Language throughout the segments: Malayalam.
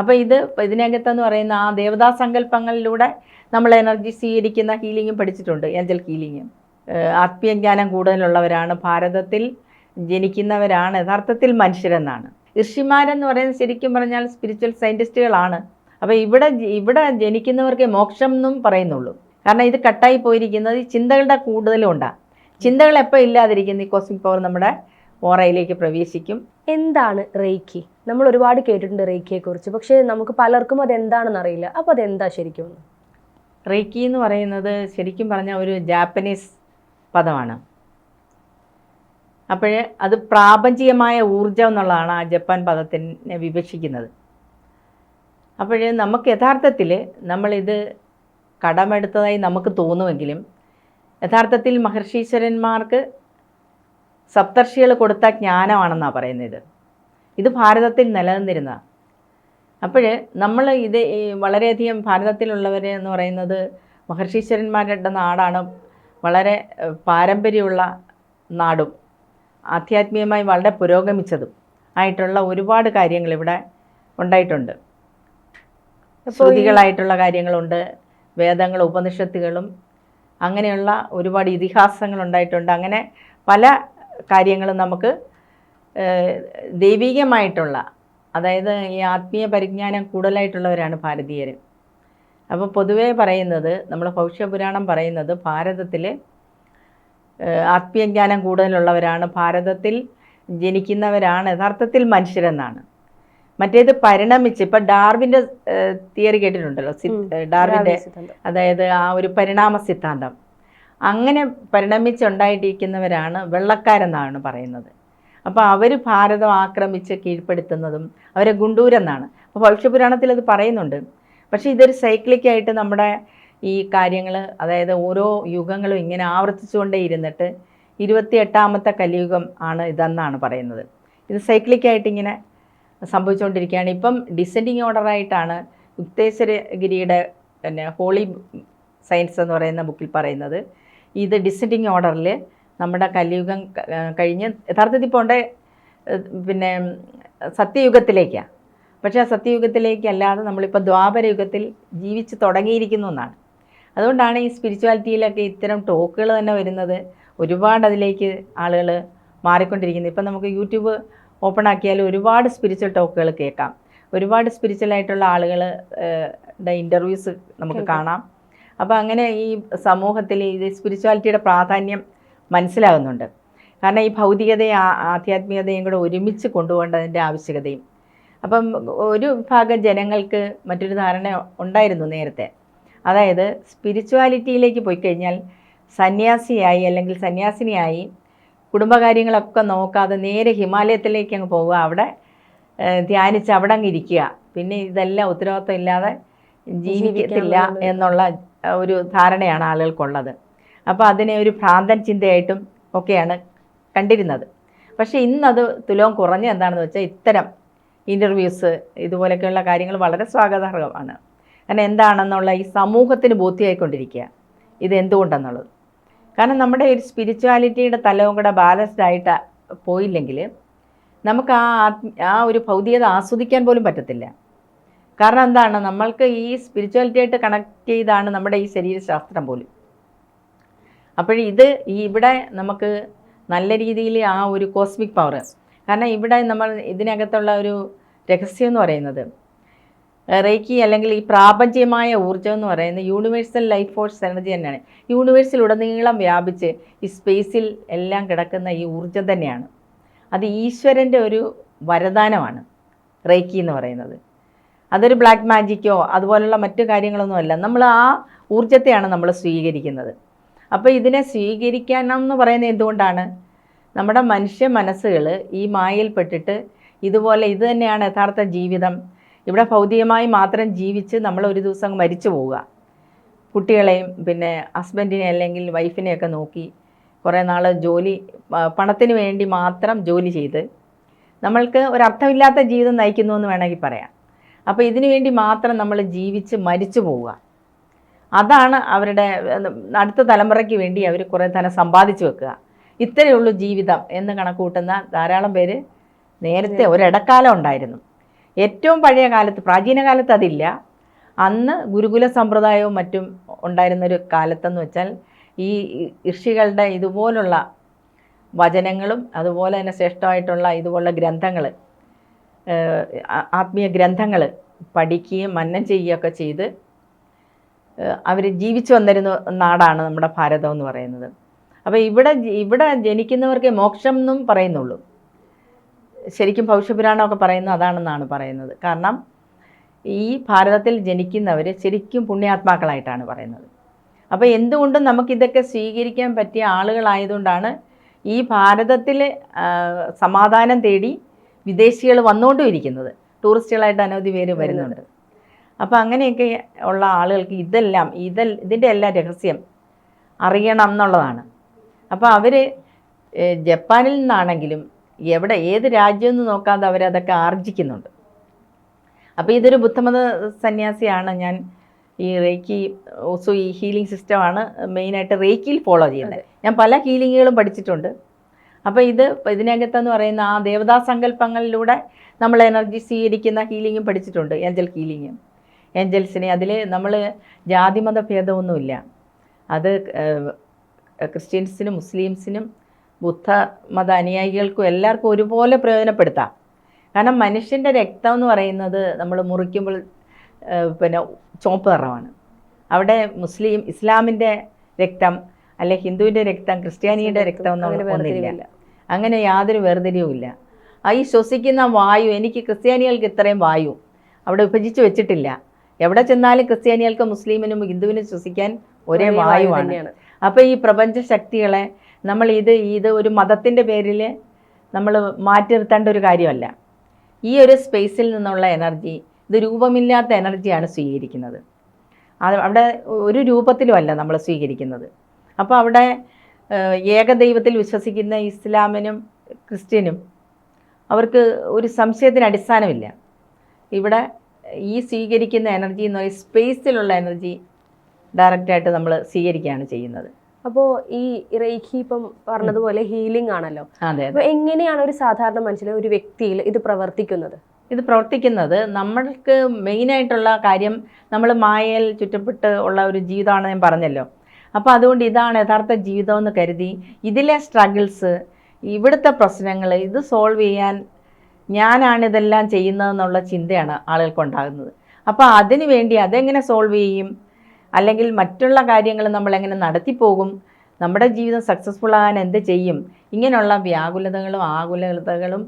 അപ്പോൾ ഇത് ഇതിനകത്തെന്ന് പറയുന്ന ആ ദേവതാ സങ്കല്പങ്ങളിലൂടെ നമ്മൾ എനർജി സ്വീകരിക്കുന്ന ഹീലിംഗും പഠിച്ചിട്ടുണ്ട്. ഏഞ്ചൽ ഹീലിങ്ങും ആത്മീയജ്ഞാനം കൂടുതലുള്ളവരാണ്. ഭാരതത്തിൽ ജനിക്കുന്നവരാണ്. യഥാർത്ഥത്തിൽ മനുഷ്യരെന്നാണ്. ഋഷിമാരെന്ന് പറയുന്നത് ശരിക്കും പറഞ്ഞാൽ സ്പിരിച്വൽ സയന്റിസ്റ്റുകളാണ് അപ്പോൾ ഇവിടെ ഇവിടെ ജനിക്കുന്നവർക്ക് മോക്ഷം എന്നും പറയുന്നുള്ളൂ. കാരണം ഇത് കട്ടായി പോയിരിക്കുന്നത് ചിന്തകളുടെ കൂടുതലും ഉണ്ടാകും ചിന്തകൾ എപ്പോൾ ഇല്ലാതിരിക്കുന്ന ഈ കോസ്മിക് പവർ നമ്മുടെ ഓറയിലേക്ക് പ്രവേശിക്കും. എന്താണ് റേക്കി നമ്മൾ ഒരുപാട് കേട്ടിട്ടുണ്ട് റേക്കിയെക്കുറിച്ച് പക്ഷേ നമുക്ക് പലർക്കും അതെന്താണെന്ന് അറിയില്ല. അപ്പോൾ അതെന്താ ശരിക്കും? റേക്കി എന്ന് പറയുന്നത് ശരിക്കും പറഞ്ഞാൽ ഒരു ജാപ്പനീസ് പദമാണ്. അപ്പോഴേ അത് പ്രാപഞ്ചികമായ ഊർജം എന്നുള്ളതാണ് ആ ജപ്പാൻ പദത്തിനെ വിവക്ഷിക്കുന്നത്. അപ്പോഴേ നമുക്ക് യഥാർത്ഥത്തിൽ നമ്മളിത് കടമെടുത്തതായി നമുക്ക് തോന്നുമെങ്കിലും യഥാർത്ഥത്തിൽ മഹർഷീശ്വരന്മാർക്ക് സപ്തർഷികൾ കൊടുത്ത ജ്ഞാനമാണെന്നാണ് പറയുന്നത്. ഇത് ഭാരതത്തിൽ നിലനിന്നിരുന്ന. അപ്പോൾ നമ്മൾ ഇത് വളരെയധികം ഭാരതത്തിലുള്ളവർ എന്ന് പറയുന്നത് മഹർഷീശ്വരന്മാരുടെ നാടാണ്. വളരെ പാരമ്പര്യമുള്ള നാടും. ആധ്യാത്മികമായി വളരെ പുരോഗമിച്ചതും ആയിട്ടുള്ള ഒരുപാട് കാര്യങ്ങൾ ഇവിടെ ഉണ്ടായിട്ടുണ്ട്. ശ്രുതികളായിട്ടുള്ള കാര്യങ്ങളുണ്ട് വേദങ്ങൾ ഉപനിഷത്തുകളും അങ്ങനെയുള്ള ഒരുപാട് ഇതിഹാസങ്ങൾ ഉണ്ടായിട്ടുണ്ട്. അങ്ങനെ പല കാര്യങ്ങളും നമുക്ക് ദൈവികമായിട്ടുള്ള അതായത് ഈ ആത്മീയ പരിജ്ഞാനം കൂടുതലായിട്ടുള്ളവരാണ് ഭാരതീയർ അപ്പോൾ പൊതുവേ പറയുന്നത് നമ്മൾ ഭവിഷ്യപുരാണം പറയുന്നത് ഭാരതത്തിൽ ആത്മീയജ്ഞാനം കൂടുതലുള്ളവരാണ് ഭാരതത്തിൽ ജനിക്കുന്നവരാണ് യഥാർത്ഥത്തിൽ മനുഷ്യരെന്നാണ്. മറ്റേത് പരിണമിച്ച് ഇപ്പം ഡാർവിന്റെ തിയറി കേട്ടിട്ടുണ്ടല്ലോ. ഡാർവിന്റെ അതായത് ആ ഒരു പരിണാമ സിദ്ധാന്തം. അങ്ങനെ പരിണമിച്ചുണ്ടായിട്ടിരിക്കുന്നവരാണ് വെള്ളക്കാരെന്നാണ് പറയുന്നത്. അപ്പോൾ അവർ ഭാരതം ആക്രമിച്ച് കീഴ്പ്പെടുത്തുന്നതും അവരെ ഗുണ്ടൂരെന്നാണ്. അപ്പോൾ ഭവിഷ്യപുരാണത്തിൽ അത് പറയുന്നുണ്ട്. പക്ഷേ ഇതൊരു സൈക്ലിക്കായിട്ട് നമ്മുടെ ഈ കാര്യങ്ങൾ അതായത് ഓരോ യുഗങ്ങളും ഇങ്ങനെ ആവർത്തിച്ചുകൊണ്ടേ ഇരുന്നിട്ട് ഇരുപത്തി എട്ടാമത്തെ കലിയുഗം ആണ് ഇതെന്നാണ് പറയുന്നത്. ഇത് സൈക്ലിക്കായിട്ട് ഇങ്ങനെ സംഭവിച്ചുകൊണ്ടിരിക്കുകയാണ്. ഇപ്പം ഡിസെൻഡിങ് ഓർഡറായിട്ടാണ് യുക്തേശ്വരഗിരിയുടെ പിന്നെ ഹോളി സയൻസ് എന്ന് പറയുന്ന ബുക്കിൽ പറയുന്നത്. ഇത് ഡിസെൻഡിങ് ഓർഡറിൽ നമ്മുടെ കലിയുഗം കഴിഞ്ഞ് യഥാർത്ഥത്തിൽ ഉണ്ട് പിന്നെ സത്യയുഗത്തിലേക്കാണ് പക്ഷേ ആ സത്യയുഗത്തിലേക്കല്ലാതെ നമ്മളിപ്പോൾ ദ്വാപരയുഗത്തിൽ ജീവിച്ച് തുടങ്ങിയിരിക്കുന്നു എന്നാണ്. അതുകൊണ്ടാണ് ഈ സ്പിരിച്വാലിറ്റിയിലൊക്കെ ഇത്തരം ടോക്കുകൾ തന്നെ വരുന്നത്. ഒരുപാട് അതിലേക്ക് ആളുകൾ മാറിക്കൊണ്ടിരിക്കുന്നത്. ഇപ്പം നമുക്ക് യൂട്യൂബ് ഓപ്പൺ ആക്കിയാൽ ഒരുപാട് സ്പിരിച്വൽ ടോക്കുകൾ കേൾക്കാം. ഒരുപാട് സ്പിരിച്വൽ ആയിട്ടുള്ള ആളുകൾ ഇന്റർവ്യൂസ് നമുക്ക് കാണാം. അപ്പോൾ അങ്ങനെ ഈ സമൂഹത്തിൽ ഈ സ്പിരിച്വാലിറ്റിയുടെ പ്രാധാന്യം മനസ്സിലാകുന്നുണ്ട്. കാരണം ഈ ഭൗതികതയും ആധ്യാത്മികതയും കൂടെ ഒരുമിച്ച് കൊണ്ടുപോകേണ്ടതിന്റെ ആവശ്യകതയും. അപ്പം ഒരു വിഭാഗം ജനങ്ങൾക്ക് മറ്റൊരു ധാരണ ഉണ്ടായിരുന്നു നേരത്തെ. അതായത് സ്പിരിച്വാലിറ്റിയിലേക്ക് പോയി കഴിഞ്ഞാൽ സന്യാസിയായി അല്ലെങ്കിൽ സന്യാസിനിയായി കുടുംബകാര്യങ്ങളൊക്കെ നോക്കാതെ നേരെ ഹിമാലയത്തിലേക്ക് അങ്ങ് പോവുക അവിടെ ധ്യാനിച്ച് അവിടെ അങ്ങ് ഇരിക്കുക. പിന്നെ ഇതെല്ലാം ഉത്തരവാദിത്വം ഇല്ലാതെ ജീവിക്കത്തില്ല എന്നുള്ള ഒരു ധാരണയാണ് ആളുകൾക്കുള്ളത്. അപ്പോൾ അതിനെ ഒരു ഭ്രാന്തൻ ചിന്തയായിട്ടും ഒക്കെയാണ് കണ്ടിരുന്നത്. പക്ഷേ ഇന്നത് തുലവും കുറഞ്ഞ എന്താണെന്ന് വെച്ചാൽ ഇത്തരം ഇന്റർവ്യൂസ് ഇതുപോലെയൊക്കെയുള്ള കാര്യങ്ങൾ വളരെ സ്വാഗതാർഹമാണ്. കാരണം എന്താണെന്നുള്ള ഈ സമൂഹത്തിന് ബോധ്യമായിക്കൊണ്ടിരിക്കുക. ഇത് എന്തുകൊണ്ടെന്നുള്ളത്. കാരണം നമ്മുടെ ഒരു സ്പിരിച്വാലിറ്റിയുടെ തലവും കൂടെ ബാലൻസ്ഡ് ആയിട്ട് പോയില്ലെങ്കിൽ നമുക്ക് ആ ആ ഒരു ഭൗതികത ആസ്വദിക്കാൻ പോലും പറ്റത്തില്ല. കാരണം എന്താണ്? നമ്മൾക്ക് ഈ സ്പിരിച്വാലിറ്റി ആയിട്ട് കണക്ട് ചെയ്താണ് നമ്മുടെ ഈ ശരീരശാസ്ത്രം പോലും. അപ്പോൾ ഇത് ഈ ഇവിടെ നമുക്ക് നല്ല രീതിയിൽ ആ ഒരു കോസ്മിക് പവർ കാരണം ഇവിടെ നമ്മൾ ഇതിനകത്തുള്ള ഒരു രഹസ്യം എന്ന് പറയുന്നത് റേക്കി അല്ലെങ്കിൽ ഈ പ്രാപഞ്ചികമായ ഊർജം എന്ന് പറയുന്നത് യൂണിവേഴ്സൽ ലൈഫ് ഫോഴ്സ് എനർജി തന്നെയാണ്. യൂണിവേഴ്സിലുടനീളം വ്യാപിച്ച് ഈ സ്പേസിൽ എല്ലാം കിടക്കുന്ന ഈ ഊർജം തന്നെയാണ്. അത് ഈശ്വരന്റെ ഒരു വരദാനമാണ് റേക്കി എന്ന് പറയുന്നത്. അതൊരു ബ്ലാക്ക് മാജിക്കോ അതുപോലുള്ള മറ്റു കാര്യങ്ങളൊന്നുമല്ല നമ്മൾ ആ ഊർജത്തെയാണ് നമ്മൾ സ്വീകരിക്കുന്നത്. അപ്പോൾ ഇതിനെ സ്വീകരിക്കണം എന്ന് പറയുന്നത് എന്തുകൊണ്ടാണ്? നമ്മുടെ മനുഷ്യ മനസ്സുകൾ ഈ മായയിൽപ്പെട്ടിട്ട് ഇതുപോലെ ഇത് തന്നെയാണ് യഥാർത്ഥ ജീവിതം. ഇവിടെ ഭൗതികമായി മാത്രം ജീവിച്ച് നമ്മൾ ഒരു ദിവസം മരിച്ചു പോവുക. കുട്ടികളെയും പിന്നെ ഹസ്ബൻഡിനെ അല്ലെങ്കിൽ വൈഫിനെയൊക്കെ നോക്കി കുറേ നാൾ ജോലി പണത്തിന് വേണ്ടി മാത്രം ജോലി ചെയ്ത് നമ്മൾക്ക് ഒരർത്ഥമില്ലാത്ത ജീവിതം നയിക്കുന്നു എന്ന് വേണമെങ്കിൽ പറയാം. അപ്പോൾ ഇതിനു വേണ്ടി മാത്രം നമ്മൾ ജീവിച്ച് മരിച്ചു പോവുക. അതാണ് അവരുടെ അടുത്ത തലമുറയ്ക്ക് വേണ്ടി അവർ കുറേ ധനം സമ്പാദിച്ചു വെക്കുക. ഇത്രയേ ഉള്ളൂ ജീവിതം എന്ന് കണക്കൂട്ടുന്ന ധാരാളം പേര് നേരത്തെ ഒരിടക്കാലം ഉണ്ടായിരുന്നു. ഏറ്റവും പഴയ കാലത്ത് പ്രാചീന കാലത്ത് അതില്ല. അന്ന് ഗുരുകുല സമ്പ്രദായവും മറ്റും ഉണ്ടായിരുന്നൊരു കാലത്തെന്ന് വെച്ചാൽ ഈ ഋഷികളുടെ ഇതുപോലുള്ള വചനങ്ങളും അതുപോലെ തന്നെ ശ്രേഷ്ഠമായിട്ടുള്ള ഇതുപോലുള്ള ഗ്രന്ഥങ്ങൾ ആത്മീയ ഗ്രന്ഥങ്ങൾ പഠിക്കുകയും മന്നം ചെയ്യുകയൊക്കെ ചെയ്ത് അവർ ജീവിച്ചു വന്നിരുന്ന നാടാണ് നമ്മുടെ ഭാരതം എന്ന് പറയുന്നത്. അപ്പോൾ ഇവിടെ ഇവിടെ ജനിക്കുന്നവർക്ക് മോക്ഷം എന്നും പറയുന്നുള്ളൂ. ശരിക്കും ഭവിഷ്യപുരാണമൊക്കെ പറയുന്നത് അതാണെന്നാണ് പറയുന്നത്. കാരണം ഈ ഭാരതത്തിൽ ജനിക്കുന്നവർ ശരിക്കും പുണ്യാത്മാക്കളായിട്ടാണ് പറയുന്നത്. അപ്പോൾ എന്തുകൊണ്ടും നമുക്കിതൊക്കെ സ്വീകരിക്കാൻ പറ്റിയ ആളുകളായതുകൊണ്ടാണ് ഈ ഭാരതത്തിൽ സമാധാനം തേടി വിദേശികൾ വന്നുകൊണ്ടും ഇരിക്കുന്നത് ടൂറിസ്റ്റുകളായിട്ട് അനവധി പേര് വരുന്നുണ്ട്. അപ്പോൾ അങ്ങനെയൊക്കെ ഉള്ള ആളുകൾക്ക് ഇതെല്ലാം ഇതെ ഇതിന്റെ എല്ലാം രഹസ്യം അറിയണം എന്നുള്ളതാണ്. അപ്പോൾ അവർ ജപ്പാനിൽ നിന്നാണെങ്കിലും എവിടെ ഏത് രാജ്യം എന്ന് നോക്കാതെ അവരതൊക്കെ ആർജിക്കുന്നുണ്ട്. അപ്പോൾ ഇതൊരു ബുദ്ധമത സന്യാസിയാണ് ഞാൻ ഈ റേക്കി ഓസോ ഈ ഹീലിംഗ് സിസ്റ്റമാണ് മെയിനായിട്ട് റേക്കിയിൽ ഫോളോ ചെയ്യുന്നത്. ഞാൻ പല ഹീലിങ്ങുകളും പഠിച്ചിട്ടുണ്ട്. അപ്പോൾ ഇത് ഇതിനകത്തെന്ന് പറയുന്ന ആ ദേവതാ സങ്കല്പങ്ങളിലൂടെ നമ്മൾ എനർജി സ്വീകരിക്കുന്ന ഹീലിങ്ങും പഠിച്ചിട്ടുണ്ട് ഏഞ്ചൽ ഹീലിങ്ങും. ഏഞ്ചൽസിനെ അതിൽ നമ്മൾ ജാതിമത ഭേദമൊന്നുമില്ല. അത് ക്രിസ്ത്യൻസിനും മുസ്ലിംസിനും ബുദ്ധ മത അനുയായികൾക്കും എല്ലാവർക്കും ഒരുപോലെ പ്രയോജനപ്പെടുത്താം. കാരണം മനുഷ്യന്റെ രക്തം എന്ന് പറയുന്നത് നമ്മൾ മുറിക്കുമ്പോൾ പിന്നെ ചുവപ്പ് നിറമാണ്. അവിടെ മുസ്ലിം ഇസ്ലാമിന്റെ രക്തം അല്ലെ ഹിന്ദുവിന്റെ രക്തം ക്രിസ്ത്യാനിയുടെ രക്തം എന്നുള്ള ഒന്നും ഒന്നില്ല. അങ്ങനെ യാതൊരു വേർതിരിവുമില്ല ആ ഈ ശ്വസിക്കുന്ന വായു എനിക്ക് ക്രിസ്ത്യാനികൾക്ക് ഇത്രയും വായു. അവിടെ വിഭജിച്ച് വെച്ചിട്ടില്ല. എവിടെ ചെന്നാലും ക്രിസ്ത്യാനികൾക്ക് മുസ്ലിമിനും ഹിന്ദുവിനും ശ്വസിക്കാൻ ഒരേ ഒരേ വായു വായുവാണ്. അപ്പോൾ ഈ പ്രപഞ്ച ശക്തികളെ നമ്മൾ ഇത് ഇത് ഒരു മതത്തിന്റെ പേരിൽ നമ്മൾ മാറ്റി നിർത്തേണ്ട ഒരു കാര്യമല്ല. ഈ ഒരു സ്പേസിൽ നിന്നുള്ള എനർജി ഇത് രൂപമില്ലാത്ത എനർജിയാണ് സ്വീകരിക്കുന്നത്. അത് അവിടെ ഒരു രൂപത്തിലുമല്ല നമ്മൾ സ്വീകരിക്കുന്നത്. അപ്പോൾ അവിടെ ഏകദൈവത്തിൽ വിശ്വസിക്കുന്ന ഇസ്ലാമിനും ക്രിസ്ത്യനും അവർക്ക് ഒരു സംശയത്തിന് അടിസ്ഥാനമില്ല. ഇവിടെ ഈ സ്വീകരിക്കുന്ന എനർജി എന്ന് പറയുന്നത് സ്പേസിലുള്ള എനർജി ഡയറക്റ്റായിട്ട് നമ്മൾ സ്വീകരിക്കുകയാണ് ചെയ്യുന്നത്. അപ്പോൾ ഈ റേഖി ഇപ്പം പറഞ്ഞതുപോലെ ഹീലിംഗ് ആണല്ലോ. അതെ അപ്പോൾ എങ്ങനെയാണ് ഒരു സാധാരണ മനുഷ്യന് ഒരു വ്യക്തിയിൽ ഇത് പ്രവർത്തിക്കുന്നത്? ഇത് പ്രവർത്തിക്കുന്നത് നമ്മൾക്ക് മെയിനായിട്ടുള്ള കാര്യം നമ്മൾ മായയിൽ ചുറ്റപ്പെട്ട് ഉള്ള ഒരു ജീവിതമാണ് ഞാൻ പറഞ്ഞല്ലോ. അപ്പോൾ അതുകൊണ്ട് ഇതാണ് യഥാർത്ഥ ജീവിതം എന്ന് കരുതി ഇതിലെ സ്ട്രഗിൾസ് ഇവിടുത്തെ പ്രശ്നങ്ങൾ ഇത് സോൾവ് ചെയ്യാൻ ഞാനാണ് ഇതെല്ലാം ചെയ്യുന്നതെന്നുള്ള ചിന്തയാണ് ആളുകൾക്കുണ്ടാകുന്നത് അപ്പോൾ അതിനു വേണ്ടി അതെങ്ങനെ സോൾവ് ചെയ്യും? അല്ലെങ്കിൽ മറ്റുള്ള കാര്യങ്ങൾ നമ്മൾ എങ്ങനെ നടത്തിപ്പോകും നമ്മുടെ ജീവിതം സക്സസ്ഫുൾ ആകാൻ എന്ത് ചെയ്യും? ഇങ്ങനെയുള്ള വ്യാകുലതകളും ആകുലതകളും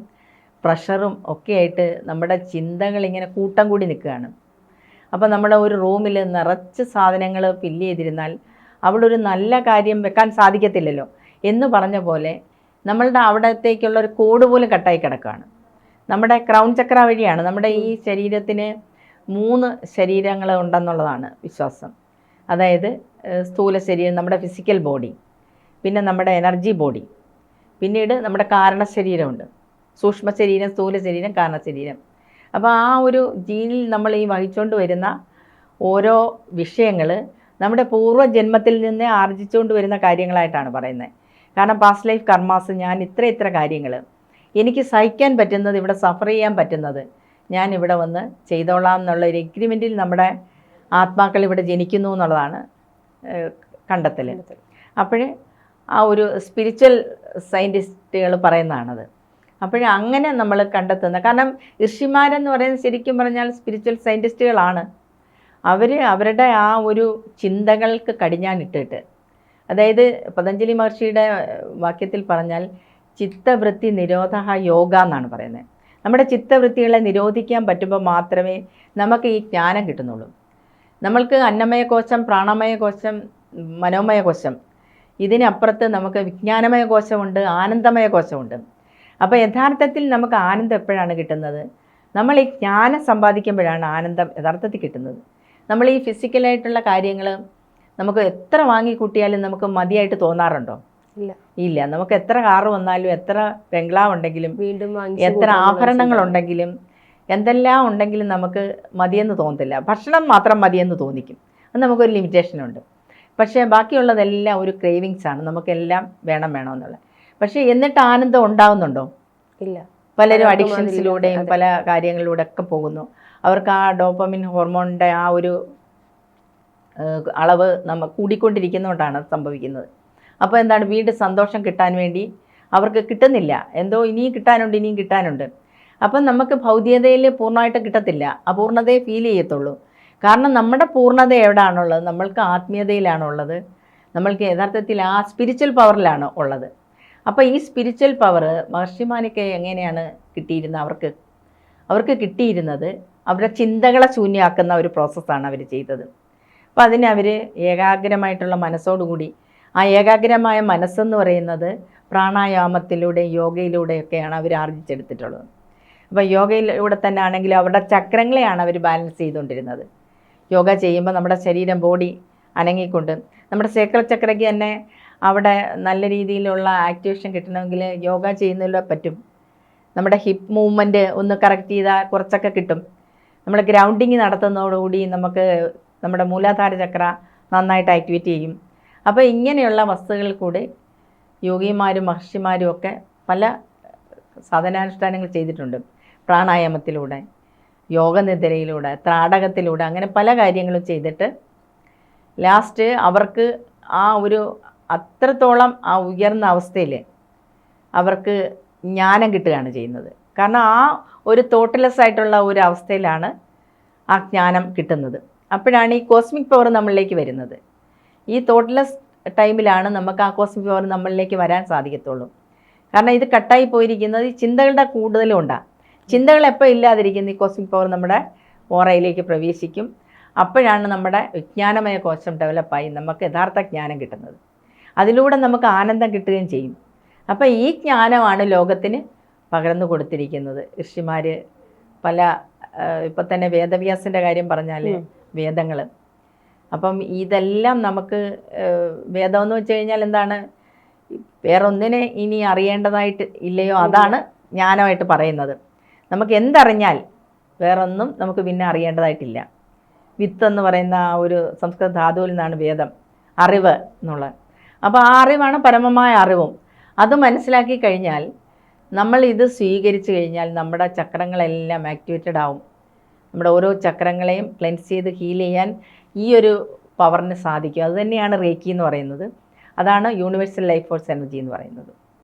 പ്രഷറും ഒക്കെ ആയിട്ട് നമ്മുടെ ചിന്തകൾ ഇങ്ങനെ കൂട്ടം കൂടി നിൽക്കുകയാണ്. അപ്പോൾ നമ്മുടെ ഒരു റൂമിൽ നിറച്ച് സാധനങ്ങൾ ഫില്ല് ചെയ്തിരുന്നാൽ അവിടെ ഒരു നല്ല കാര്യം വെക്കാൻ സാധിക്കത്തില്ലല്ലോ എന്ന് പറഞ്ഞ പോലെ നമ്മളുടെ അവിടത്തേക്കുള്ള ഒരു കോഡ് പോലും കട്ടായി കിടക്കുകയാണ്. നമ്മുടെ ക്രൗൺ ചക്ര വഴിയാണ്. നമ്മുടെ ഈ ശരീരത്തിന് മൂന്ന് ശരീരങ്ങൾ ഉണ്ടെന്നുള്ളതാണ് വിശ്വാസം. അതായത് സ്ഥൂല ശരീരം നമ്മുടെ ഫിസിക്കൽ ബോഡി പിന്നെ നമ്മുടെ എനർജി ബോഡി പിന്നീട് നമ്മുടെ കാരണ ശരീരമുണ്ട്. സൂക്ഷ്മ ശരീരം സ്ഥൂല ശരീരം കാരണ ശരീരം. അപ്പോൾ ആ ഒരു ജീനിൽ നമ്മൾ ഈ വഹിച്ചുകൊണ്ട് വരുന്ന ഓരോ വിഷയങ്ങൾ നമ്മുടെ പൂർവ ജന്മത്തിൽ നിന്ന് ആർജിച്ചുകൊണ്ട് വരുന്ന കാര്യങ്ങളായിട്ടാണ് പറയുന്നത്. കാരണം പാസ്റ്റ് ലൈഫ് കർമാസ് ഞാൻ ഇത്ര ഇത്ര കാര്യങ്ങൾ എനിക്ക് സഹിക്കാൻ പറ്റുന്നത് ഇവിടെ സഫർ ചെയ്യാൻ പറ്റുന്നത് ഞാൻ ഇവിടെ വന്ന് ചെയ്തോളാം എന്നുള്ള ഒരു എഗ്രിമെന്റിൽ നമ്മുടെ ആത്മാക്കൾ ഇവിടെ ജനിക്കുന്നു എന്നുള്ളതാണ് കണ്ടെത്തൽ അപ്പോഴേ ആ ഒരു സ്പിരിച്വൽ സയന്റിസ്റ്റുകൾ പറയുന്നതാണത്. അപ്പോഴേ അങ്ങനെ നമ്മൾ കണ്ടെത്തുന്ന കാരണം ഋഷിമാരെന്ന് പറയുന്നത് ശരിക്കും പറഞ്ഞാൽ സ്പിരിച്വൽ സയന്റിസ്റ്റുകളാണ് അവർ അവരുടെ ആ ഒരു ചിന്തകൾക്ക് കടിഞ്ഞാണിട്ടിട്ട്. അതായത് പതഞ്ജലി മഹർഷിയുടെ വാക്യത്തിൽ പറഞ്ഞാൽ ചിത്തവൃത്തി നിരോധ യോഗ എന്നാണ് പറയുന്നത്. നമ്മുടെ ചിത്തവൃത്തികളെ നിരോധിക്കാൻ പറ്റുമ്പോൾ മാത്രമേ നമുക്ക് ഈ ജ്ഞാനം കിട്ടുന്നുള്ളൂ. നമ്മൾക്ക് അന്നമയ കോശം പ്രാണമയ കോശം മനോമയ കോശം ഇതിനപ്പുറത്ത് നമുക്ക് വിജ്ഞാനമയ കോശമുണ്ട് ആനന്ദമയ കോശമുണ്ട് അപ്പോൾ യഥാർത്ഥത്തിൽ നമുക്ക് ആനന്ദം എപ്പോഴാണ് കിട്ടുന്നത്? നമ്മൾ ഈ ജ്ഞാനം സമ്പാദിക്കുമ്പോഴാണ് ആനന്ദം യഥാർത്ഥത്തിൽ കിട്ടുന്നത്. നമ്മൾ ഈ ഫിസിക്കലായിട്ടുള്ള കാര്യങ്ങൾ നമുക്ക് എത്ര വാങ്ങിക്കൂട്ടിയാലും നമുക്ക് മതിയായിട്ട് തോന്നാറുണ്ടോ? ഇല്ല. ഇല്ല. നമുക്ക് എത്ര കാറ് വന്നാലും എത്ര ബംഗ്ലാവ് ഉണ്ടെങ്കിലും വീണ്ടും എത്ര ആഭരണങ്ങൾ ഉണ്ടെങ്കിലും എന്തെല്ലാം ഉണ്ടെങ്കിലും നമുക്ക് മതിയെന്ന് തോന്നത്തില്ല. ഭക്ഷണം മാത്രം മതിയെന്ന് തോന്നിക്കും. അത് നമുക്കൊരു ലിമിറ്റേഷനുണ്ട് പക്ഷേ ബാക്കിയുള്ളതെല്ലാം ഒരു ക്രേവിങ്സ് ആണ്. നമുക്കെല്ലാം വേണം വേണമെന്നുള്ളത് പക്ഷേ എന്നിട്ട് ആനന്ദം ഉണ്ടാവുന്നുണ്ടോ? ഇല്ല. പലരും അഡിക്ഷൻസിലൂടെയും പല കാര്യങ്ങളിലൂടെ ഒക്കെ പോകുന്നു. അവർക്ക് ആ ഡോപ്പമിൻ ഹോർമോണിന്റെ ആ ഒരു അളവ് നമ്മൾ കൂടിക്കൊണ്ടിരിക്കുന്നതുകൊണ്ടാണ് സംഭവിക്കുന്നത്. അപ്പോൾ എന്താണ് വീണ്ടും സന്തോഷം കിട്ടാൻ വേണ്ടി അവർക്ക് കിട്ടുന്നില്ല. എന്തോ ഇനിയും കിട്ടാനുണ്ട് ഇനിയും കിട്ടാനുണ്ട്. അപ്പം നമുക്ക് ഭൗതികതയിൽ പൂർണമായിട്ട് കിട്ടത്തില്ല. അപൂർണതയെ ഫീൽ ചെയ്യത്തുള്ളൂ. കാരണം നമ്മുടെ പൂർണത എവിടെയാണുള്ളത് നമ്മൾക്ക് ആത്മീയതയിലാണുള്ളത്. നമ്മൾക്ക് യഥാർത്ഥത്തിൽ ആ സ്പിരിച്വൽ പവറിലാണ് ഉള്ളത്. അപ്പോൾ ഈ സ്പിരിച്വൽ പവർ മഹർഷിമാനൊക്കെ എങ്ങനെയാണ് കിട്ടിയിരുന്നത്? അവർക്ക് അവർക്ക് കിട്ടിയിരുന്നത് അവരുടെ ചിന്തകളെ ശൂന്യമാക്കുന്ന ഒരു പ്രോസസ്സാണ് അവർ ചെയ്തത്. അപ്പോൾ അതിന് അവർ ഏകാഗ്രമായിട്ടുള്ള മനസ്സോടുകൂടി ആ ഏകാഗ്രമായ മനസ്സെന്ന് പറയുന്നത് പ്രാണായാമത്തിലൂടെ യോഗയിലൂടെയൊക്കെയാണ് അവർ ആർജിച്ചെടുത്തിട്ടുള്ളത്. അപ്പോൾ യോഗയിലൂടെ തന്നെ ആണെങ്കിൽ അവരുടെ ചക്രങ്ങളെയാണ് അവർ ബാലൻസ് ചെയ്തുകൊണ്ടിരുന്നത്. യോഗ ചെയ്യുമ്പോൾ നമ്മുടെ ശരീരം ബോഡി അനങ്ങിക്കൊണ്ട് നമ്മുടെ സേക്രൽ ചക്രയ്ക്ക് തന്നെ അവിടെ നല്ല രീതിയിലുള്ള ആക്ടിവേഷൻ കിട്ടണമെങ്കിൽ യോഗ ചെയ്യുന്നതിലൂടെ പറ്റും. നമ്മുടെ ഹിപ്പ് മൂവ്മെന്റ് ഒന്ന് കറക്റ്റ് ചെയ്താൽ കുറച്ചൊക്കെ കിട്ടും. നമ്മൾ ഗ്രൗണ്ടിങ് നടത്തുന്നതോടുകൂടി നമുക്ക് നമ്മുടെ മൂലാധാര ചക്ര നന്നായിട്ട് ആക്ടിവേറ്റ് ചെയ്യും. അപ്പോൾ ഇങ്ങനെയുള്ള വസ്തുക്കളിൽ കൂടി യോഗിമാരും മഹർഷിമാരും ഒക്കെ പല സാധനാനുഷ്ഠാനങ്ങൾ ചെയ്തിട്ടുണ്ട്. പ്രാണായാമത്തിലൂടെ യോഗനിദ്രയിലൂടെ ത്രാടകത്തിലൂടെ അങ്ങനെ പല കാര്യങ്ങളും ചെയ്തിട്ട് ലാസ്റ്റ് അവർക്ക് ആ ഒരു അത്രത്തോളം ആ ഉയർന്ന അവസ്ഥയിൽ അവർക്ക് ജ്ഞാനം കിട്ടുകയാണ് ചെയ്യുന്നത്. കാരണം ആ ഒരു തോട്ട്ലെസ് ആയിട്ടുള്ള ഒരു അവസ്ഥയിലാണ് ആ ജ്ഞാനം കിട്ടുന്നത്. അപ്പോഴാണ് ഈ കോസ്മിക് പവർ നമ്മളിലേക്ക് വരുന്നത്. ഈ തോട്ട്ലെസ് ടൈമിലാണ് നമുക്ക് ആ കോസ്മിക് പവർ നമ്മളിലേക്ക് വരാൻ സാധിക്കത്തുള്ളൂ. കാരണം ഇത് കട്ടായി പോയിരിക്കുന്നത് ഈ ചിന്തകളുടെ കൂടുതലും ഉണ്ടാകും ചിന്തകൾ എപ്പോൾ ഇല്ലാതിരിക്കുന്ന ഈ കോസ്മിക് പവർ നമ്മുടെ ഓറയിലേക്ക് പ്രവേശിക്കും. അപ്പോഴാണ് നമ്മുടെ വിജ്ഞാനമയ കോശം ഡെവലപ്പായി നമുക്ക് യഥാർത്ഥ ജ്ഞാനം കിട്ടുന്നത്. അതിലൂടെ നമുക്ക് ആനന്ദം കിട്ടുകയും ചെയ്യും. അപ്പോൾ ഈ ജ്ഞാനമാണ് ലോകത്തിന് പകർന്നു കൊടുത്തിരിക്കുന്നത്. ഋഷിമാർ പല ഇപ്പം തന്നെ വേദവ്യാസിന്റെ കാര്യം പറഞ്ഞാൽ. വേദങ്ങൾ അപ്പം ഇതെല്ലാം നമുക്ക് വേദമെന്ന് വേദം എന്ന് വെച്ച് കഴിഞ്ഞാൽ എന്താണ്? വേറൊന്നിനെ ഇനി അറിയേണ്ടതായിട്ട് ഇല്ലയോ അതാണ് ജ്ഞാനമായിട്ട് പറയുന്നത്. നമുക്ക് എന്തറിഞ്ഞാൽ വേറൊന്നും നമുക്ക് പിന്നെ അറിയേണ്ടതായിട്ടില്ല. വിത്ത് എന്ന് പറയുന്ന ആ ഒരു സംസ്കൃത ധാതുവിൽ നിന്നാണ് വേദം. അറിവ് എന്നുള്ളത്. അപ്പോൾ ആ അറിവാണ് പരമമായ അറിവും. അത് മനസ്സിലാക്കി കഴിഞ്ഞാൽ നമ്മൾ ഇത് സ്വീകരിച്ചു കഴിഞ്ഞാൽ നമ്മുടെ ചക്രങ്ങളെല്ലാം ആക്ടിവേറ്റഡ് ആവും. നമ്മുടെ ഓരോ ചക്രങ്ങളെയും ക്ലെൻസ് ചെയ്ത് ഹീൽ ചെയ്യാൻ ഈ ഒരു പവറിന് സാധിക്കും. അതുതന്നെയാണ് റേക്കി എന്ന് പറയുന്നത്. അതാണ് യൂണിവേഴ്സൽ ലൈഫ് ഫോഴ്സ് എനർജി എന്ന് പറയുന്നത്.